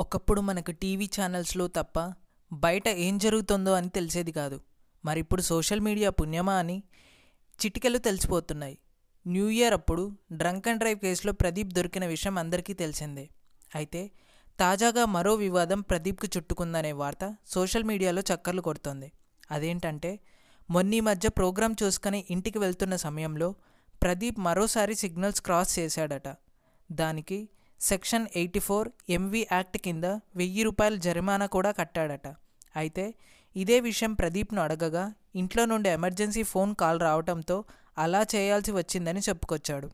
ఒకప్పుడు మనకు టీవీ ఛానల్స్లో తప్ప బయట ఏం జరుగుతుందో అని తెలిసేది కాదు. మరి ఇప్పుడు సోషల్ మీడియా పుణ్యమా అని చిటికెలు తెలిసిపోతున్నాయి. న్యూ ఇయర్ అప్పుడు డ్రంక్ అండ్ డ్రైవ్ కేసులో ప్రదీప్ దొరికిన విషయం అందరికీ తెలిసిందే. అయితే తాజాగా మరో వివాదం ప్రదీప్కు చుట్టుకుందనే వార్త సోషల్ మీడియాలో చక్కర్లు కొడుతోంది. అదేంటంటే మొన్నీ మధ్య ప్రోగ్రాం చూసుకుని ఇంటికి వెళ్తున్న సమయంలో ప్రదీప్ మరోసారి సిగ్నల్స్ క్రాస్ చేశాడట. దానికి section eighty four MV act కింద వెయ్యి రూపాయల జరిమానా కూడా కట్టాడట. అయితే ఇదే విషయం ప్రదీప్ను అడగగా ఇంట్లో నుండి ఎమర్జెన్సీ ఫోన్ కాల్ రావడంతో అలా చేయాల్సి వచ్చిందని చెప్పుకొచ్చాడు.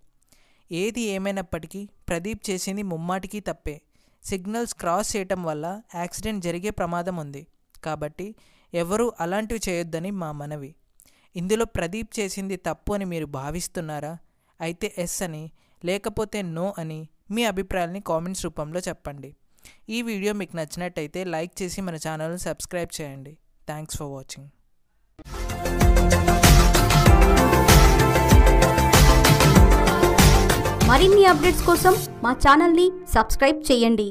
ఏది ఏమైనప్పటికీ ప్రదీప్ చేసింది ముమ్మాటికి తప్పే. సిగ్నల్స్ క్రాస్ చేయటం వల్ల యాక్సిడెంట్ జరిగే ప్రమాదం ఉంది. కాబట్టి ఎవరూ అలాంటివి చేయొద్దని మా మనవి. ఇందులో ప్రదీప్ చేసింది తప్పు అని మీరు భావిస్తున్నారా? అయితే ఎస్ అని లేకపోతే నో అని మీ అభిప్రాయాల్ని కామెంట్స్ రూపంలో చెప్పండి. ఈ వీడియో మీకు నచ్చినట్టయితే లైక్ చేసి మన ఛానల్ని సబ్స్క్రైబ్ చేయండి. Thanks for watching. మరిన్ని అప్డేట్స్ కోసం మా ఛానల్ని సబ్స్క్రైబ్ చేయండి.